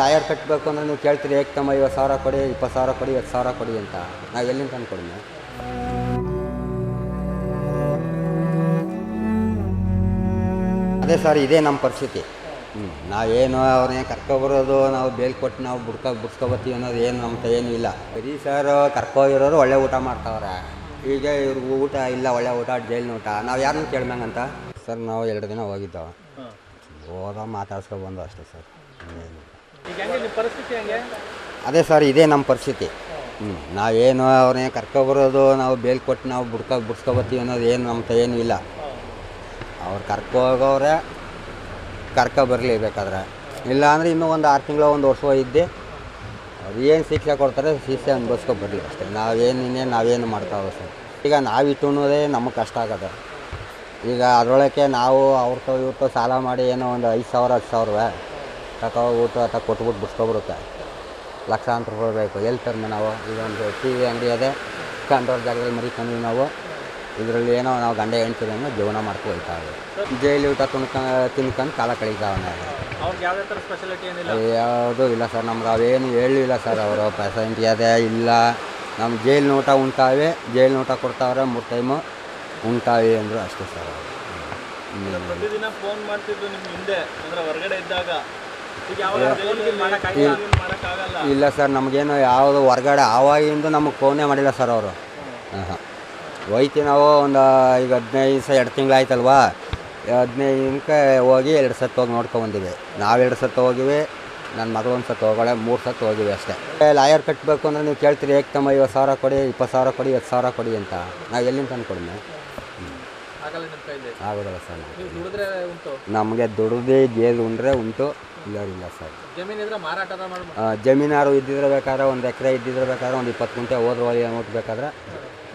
Lawyer ಕಟ್ಟಬೇಕು ಅಂದ್ರೆ ನೀವು ಕೇಳ್ತೀರಿ ಏಕ್ ತಮ್ಮ ಐವತ್ತು ಸಾವಿರ ಕೊಡಿ ಇಪ್ಪತ್ತು ಸಾವಿರ ಕೊಡಿ ಹತ್ತು ಸಾವಿರ ಕೊಡಿ ಅಂತ. ನಾವು ಎಲ್ಲಿಂದ ತಂದು ಅದೇ ಸರ್ ಇದೇ ನಮ್ಮ ಪರಿಸ್ಥಿತಿ. ಹ್ಞೂ ನಾವೇನು ಅವ್ರನ್ನೇ ಕರ್ಕೊಬರೋದು ನಾವು ಬೇಲ್ ಕೊಟ್ಟು ನಾವು ಬುಡ್ಕೊ ಬುಡ್ಸ್ಕೊಬತ್ತೀವಿ ಅನ್ನೋದು ಏನು ನಮ್ಮ ಏನು ಇಲ್ಲ. ಬರೀ ಸರ್ ಕರ್ಕೋಗಿರೋರು ಒಳ್ಳೆ ಊಟ ಮಾಡ್ತಾವ್ರೆ. ಈಗ ಇವ್ರಿಗೆ ಊಟ ಇಲ್ಲ ಒಳ್ಳೆ ಊಟ ಜೈಲಿನ ಊಟ. ನಾವು ಯಾರನ್ನೂ ಕೇಳ್ದಂಗಂತ? ಸರ್ ನಾವು ಎರಡು ದಿನ ಹೋಗಿದ್ದೋ. ಹೋದ ಮಾತಾಡ್ಸ್ಕೊ ಬಂದು ಅಷ್ಟೇ ಸರ್. ಅದೇ ಸರ್, ಇದೇ ನಮ್ಮ ಪರಿಸ್ಥಿತಿ. ಹ್ಞೂ ನಾವೇನು ಅವ್ರನ್ನೇ ಕರ್ಕೊಬರೋದು ನಾವು ಬೇಲ್ ಕೊಟ್ಟು ನಾವು ಬುಡ್ಕೊ ಬುಡ್ಸ್ಕೊಬತ್ತೀವಿ ಅನ್ನೋದು ಏನು ನಮ್ಮ ಏನೂ ಇಲ್ಲ. ಅವ್ರು ಹೋಗೋರೆ ಕರ್ಕೊ ಬರಲಿ ಬೇಕಾದ್ರೆ ಇಲ್ಲ ಅಂದರೆ ಇನ್ನೂ ಒಂದು ಆರು ತಿಂಗಳು, ಒಂದು ವರ್ಷ ಇದ್ದೆ ಅವ್ರು ಏನು ಶಿಕ್ಷೆ ಕೊಡ್ತಾರೆ, ಶಿಕ್ಷೆ ಅನುಭವಿಸ್ಕೊ ಬರಲಿ ಅಷ್ಟೇ. ನಾವೇನು ಇನ್ನೇನು ನಾವೇನು ಮಾಡ್ತಾವೆ ಸರ್. ಈಗ ನಾವಿಟ್ಟು ಅನ್ನೋದೇ ನಮಗೆ ಕಷ್ಟ ಆಗದೆ ಈಗ ಅದರೊಳಗೆ ನಾವು ಅವ್ರతో ಇವ್ರతో ಸಾಲ ಮಾಡಿ ಏನೋ ಒಂದು ಐದು ಸಾವಿರ, ಹತ್ತು ಸಾವಿರವೇ ತಗೋ ಊಟ ಅಥವಾ ಕೊಟ್ಬಿಟ್ಟು ಬಿಡ್ಸ್ಕೊಬಿಡುತ್ತೆ ಲಕ್ಷಾಂತರ ರೂಪಾಯಿ ಬೇಕು. ಎಲ್ಲಿ ತರ್ಮ ನಾವು? ಈಗ ಒಂದು ಟಿ ವಿ ಅಂಗಡಿ ಅದೇ. ಕಂಡೋರ್ ಜಾಗದಲ್ಲಿ ಮರಿಕೊಂಡು ನಾವು. ಇದರಲ್ಲಿ ಏನೋ ನಾವು ಗಂಡ ಹೆಣ್ತಿರನ್ನು ಜೀವನ ಮಾಡ್ಕೊಳ್ತಾ ಹೋಗ್ತಾ ಜೈಲಿ ಊಟ ತುಂಬ ತಿನ್ಕೊಂಡು ಕಾಲ ಕಳೀತಾವನ್ನ ಯಾವುದೂ ಇಲ್ಲ ಸರ್. ನಮ್ಗೆ ಅವೇನು ಹೇಳಲಿಲ್ಲ ಸರ್ ಅವರು. ಪರ್ಸೆಂಟ್ ಅದೇ ಇಲ್ಲ. ನಮ್ಮ ಜೈಲಿನ ಊಟ ಉಣ್ತಾವೆ ಜೈಲಿನ ಊಟ ಕೊಡ್ತಾವ್ರೆ ಮೂರು ಟೈಮು ಉಂಟಾವೆ ಅಂದರು ಅಷ್ಟೇ ಸರ್ ಅವರು. ಇನ್ನೇನು ಪ್ರತಿದಿನ ಫೋನ್ ಮಾಡ್ತಿದ್ರು ನಿಮ್ಮ ಹಿಂದೆ. ಅಂದ್ರೆ ಹೊರಗಡೆ ಇದ್ದಾಗ. ಇಲ್ಲ ಸರ್ ನಮಗೇನು ಯಾವುದು ಹೊರ್ಗಡೆ ಆವಾಗಿಂದ ನಮಗೆ ಫೋನೇ ಮಾಡಿಲ್ಲ ಸರ್ ಅವರು. ಹಾಂ ಹೋಯ್ತಿ ನಾವು ಒಂದು ಈಗ ಹದಿನೈದು ದಿವಸ ಎರಡು ತಿಂಗಳು ಆಯ್ತಲ್ವಾ? ಹದಿನೈದು ದಿನಕ್ಕೆ ಹೋಗಿ ಎರಡು ಸತ್ತು ಹೋಗಿ ನೋಡ್ಕೊಂಬಂದಿವಿ ನಾವು ಎರಡು ಸತ್ತು ಹೋಗಿವಿ ನನ್ನ ಮಗಳು ಒಂದು ಸತ್ತು ಹೋಗೋಳೆ ಮೂರು ಸತ್ತು ಹೋಗಿವಿ ಅಷ್ಟೇ. ಲಾಯರ್ ಕಟ್ಟಬೇಕು ಅಂದ್ರೆ ನೀವು ಕೇಳ್ತೀರಿ ಏಕ್ ತಮ್ಮ ಐವತ್ತು ಸಾವಿರ ಕೊಡಿ ಇಪ್ಪತ್ತು ಸಾವಿರ ಕೊಡಿ ಹತ್ತು ಸಾವಿರ ಕೊಡಿ ಅಂತ. ನಾವು ಎಲ್ಲಿಂದ ತಂದು ಕೊಡಿ ಆಗಲ್ಲ ನಿಮ್ಮ ಕೈಲಿ ಆಗೋದಿಲ್ಲ ಸರ್ ನೀವು ದುಡಿದ್ರೆ ಉಂಟು? ನಮಗೆ ದುಡಿದು ಜೇಲು ಉಂಡ್ರೆ ಉಂಟು ಇಲ್ಲ ಸರ್. ಮಾರಾಟದ ಆ, ಜಮೀನಾರು ಇದ್ದಿದ್ರೆ ಬೇಕಾದ್ರೆ ಒಂದು ಎಕರೆ ಇದ್ದಿದ್ರೆ ಬೇಕಾದ್ರೆ ಒಂದು ಇಪ್ಪತ್ತು ಗುಂಟೆ ಹೋದ್ರೆ ಹೋಗಿ ಅಮೌಂಟ್ ಬೇಕಾದ್ರೆ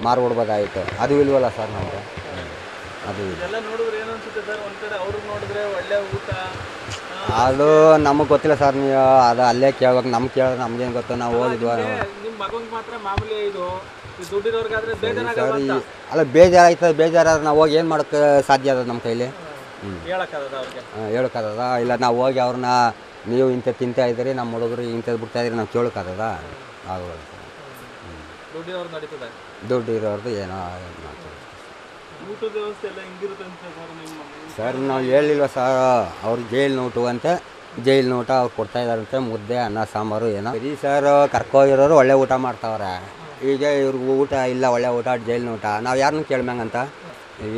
ಮಾರ್ಬಿಡ್ಬೋದಾಗಿತ್ತು ಅದು ಇಲ್ವಲ್ಲ ಸರ್ ನಮಗೆ? ಅದು ಇಲ್ಲ. ನೋಡಿದ್ರೆ ಏನು ಅನ್ಸುತ್ತೆ ಸರ್? ಒಂದ್ ಕಡೆ ಅವ್ರಿಗೆ ನೋಡಿದ್ರೆ ಒಳ್ಳೆ ಊಟ ಅದು ನಮಗೆ ಗೊತ್ತಿಲ್ಲ ಸರ್ ನೀವು ಅದು ಅಲ್ಲೇ ಕೇಳ್ಬೇಕು ನಮ್ಗೆ ಕೇಳಿದ್ರೆ ನಮ್ಗೇನು ಗೊತ್ತು? ನಾವು ಹೋಗಿದ್ವಿ ನಿಮ್ಮ ಮಗಂಗೆ ಮಾತ್ರ ಮಾಮೂಲಿ ಇದು ಈ ದುಡ್ಡಿರೋರ್ಗಾದ್ರೆ ಸರ್ ಈ ಅಲ್ಲ ಬೇಜಾರಾಯ್ತದೆ ಬೇಜಾರಾದ್ರೆ ನಾವು ಹೋಗಿ ಏನು ಮಾಡೋಕೆ ಸಾಧ್ಯ ಅದ ನಮ್ಮ ಕೈಲಿ? ಹ್ಞೂ ಹೇಳಕ್ಕಾಗದ ಇಲ್ಲ ನಾವು ಹೋಗಿ ಅವ್ರನ್ನ ನೀವು ಇಂಥ ತಿಂತಾ ಇದ್ದೀರಿ ನಮ್ಮ ಹುಡುಗರು ಇಂಥದ್ದು ಬಿಡ್ತಾ ಇದ್ದೀರಿ ನಾವು ಕೇಳೋಕ್ಕಾಗದ? ಆಗೋದು ದುಡ್ಡು ಇರೋರ್ದು ಏನೋ ಸರ್ ನಾವು ಹೇಳಿಲ್ವ ಸರ್ ಅವ್ರು ಜೈಲ್ ನೋಟು ಅಂತ. ಜೈಲ್ ನೋಟ ಅವ್ರು ಕೊಡ್ತಾ ಇದಾರಂತೆ ಮುದ್ದೆ ಅನ್ನ ಸಾಂಬಾರು ಏನೋ. ಬರೀ ಸರ್ ಕರ್ಕೋಗಿರೋರು ಒಳ್ಳೆ ಊಟ ಮಾಡ್ತಾವ್ರೆ. ಈಗ ಇವ್ರಿಗೆ ಊಟ ಇಲ್ಲ ಒಳ್ಳೆ ಊಟ ಜೈಲಿನ ಊಟ. ನಾವು ಯಾರನ್ನೂ ಕೇಳ್ಮಂಗಂತ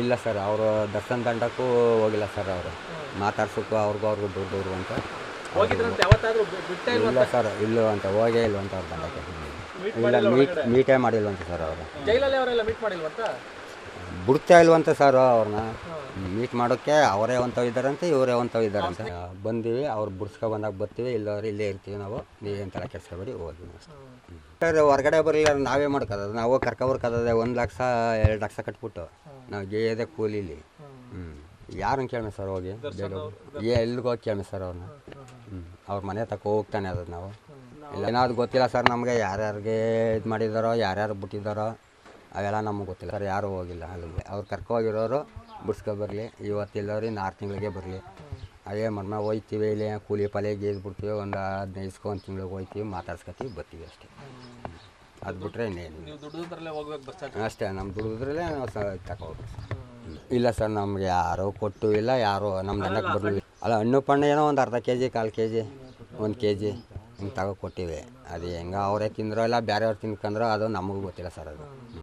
ಇಲ್ಲ ಸರ್ ಅವರು ದರ್ಶನ ತಂಡಕ್ಕೂ ಹೋಗಿಲ್ಲ ಸರ್ ಅವರು. ಮಾತಾಡ್ಸೋಕ್ಕೂ ಅವ್ರಿಗೂ ಅವ್ರಿಗೂ ದೂರ ದೂರ ಅಂತ. ಇಲ್ಲ ಸರ್? ಇಲ್ಲ ಅಂತ ಹೋಗೇ ಇಲ್ವಂತ ಅವ್ರು ತಂಡಕ್ಕೆ ಇಲ್ಲ ಮೀಟ್ ಮೀಟೇ ಮಾಡಿಲ್ವಂತ ಸರ್ ಅವರು ಜೈಲಲ್ಲಿ ಅವರೆಲ್ಲ ಮೀಟ್ ಮಾಡಿಲ್ವಂತ ಬಿಡ್ತಾ ಇಲ್ವಂತ ಸರ್ ಅವ್ರನ್ನ. ಮೀಟ್ ಮಾಡೋಕ್ಕೆ ಅವರೇ ಒಂಥವ್ ಇದ್ದಾರಂತೆ ಇವರೇ ಒಂಥವ್ ಇದ್ದಾರಂತೆ. ಬಂದೀವಿ ಅವ್ರು ಬಿಡ್ಸ್ಕೊ ಬಂದಾಗ ಬರ್ತೀವಿ ಇಲ್ಲವ್ರು ಇಲ್ಲೇ ಇರ್ತೀವಿ ನಾವು. ನೀವೇನು ಥರ ಕೆಲಸ ಹೋಗಿ ಹೋದ್ವಿ ಸರ್ ಹೊರಗಡೆ ಬರಲಿಲ್ಲ ನಾವೇ ಮಾಡ್ಕೋದು ನಾವು ಕರ್ಕೊಬರ್ಕೋದೇ ಒಂದು ಲಕ್ಷ ಎರಡು ಲಕ್ಷ ಕಟ್ಬಿಟ್ಟು ನಾವು ಗೇಯದೆ ಕೂಲಿಲಿ ಹ್ಞೂ ಯಾರನ್ನ ಕೇಳೋಣ ಸರ್ ಹೋಗಿ? ಏ ಎಲ್ಲಿಗೆ ಹೋಗಿ ಕೇಳೋಣ ಸರ್ ಅವ್ರನ್ನ ಹ್ಞೂ ಅವ್ರ ಮನೆ ತಕ್ಕ ಹೋಗ್ತಾನೆ ಅದು ನಾವು. ಇಲ್ಲ ಏನಾದ್ರು ಗೊತ್ತಿಲ್ಲ ಸರ್ ನಮಗೆ. ಯಾರ್ಯಾರಿಗೆ ಇದು ಮಾಡಿದಾರೋ ಯಾರ್ಯಾರು ಬಿಟ್ಟಿದ್ದಾರೋ ಅವೆಲ್ಲ ನಮಗೆ ಗೊತ್ತಿಲ್ಲ. ಸರ್ ಯಾರೂ ಹೋಗಿಲ್ಲ ಅಲ್ಲಿಗೆ ಅವ್ರು ಕರ್ಕೋಗಿರೋರು ಬಿಡ್ಸ್ಕೊ ಬರಲಿ. ಇವತ್ತಿಲ್ಲವ್ರು ಇನ್ನು ಆರು ತಿಂಗಳಿಗೆ ಬರಲಿ. ಅದೇ ಮರ್ಮ ಹೋಯ್ತೀವಿ ಇಲ್ಲಿ ಕೂಲಿ ಪಾಲಿ ಗೇದ್ ಬಿಡ್ತೀವಿ ಒಂದು ಹದಿನೈದು ಒಂದು ತಿಂಗಳಿಗೆ ಹೋಯ್ತೀವಿ ಮಾತಾಡ್ಸ್ಕೊತೀವಿ ಬರ್ತೀವಿ ಅಷ್ಟೇ. ಅದು ಬಿಟ್ಟರೆ ಇನ್ನೇನು ಅಷ್ಟೇ ನಮ್ಮ ದುಡಿದ್ರಲ್ಲೇ ನಾವು ಸ ತಗೋಬೇಕು. ಇಲ್ಲ ಸರ್ ನಮ್ಗೆ ಯಾರೂ ಕೊಟ್ಟು ಇಲ್ಲ ಯಾರು ನಮ್ಮ ನೆನಕ್ಕೆ ಬರಲಿಲ್ಲ. ಅಲ್ಲ ಹಣ್ಣು ಪಣ್ಣು ಏನೋ ಒಂದು ಅರ್ಧ ಕೆ ಜಿ ಕಾಲು ಕೆ ಜಿ ಒಂದು ಕೆ ಜಿ ಹಿಂಗೆ ತಗೋ ಕೊಟ್ಟಿವಿ. ಅದು ಹೆಂಗೆ ಅವರೇ ತಿಂದ್ರೋ ಇಲ್ಲ ಬೇರೆಯವ್ರು ತಿನ್ಕಂದ್ರೋ ಅದು ನಮಗೂ ಗೊತ್ತಿಲ್ಲ ಸರ್ ಅದು.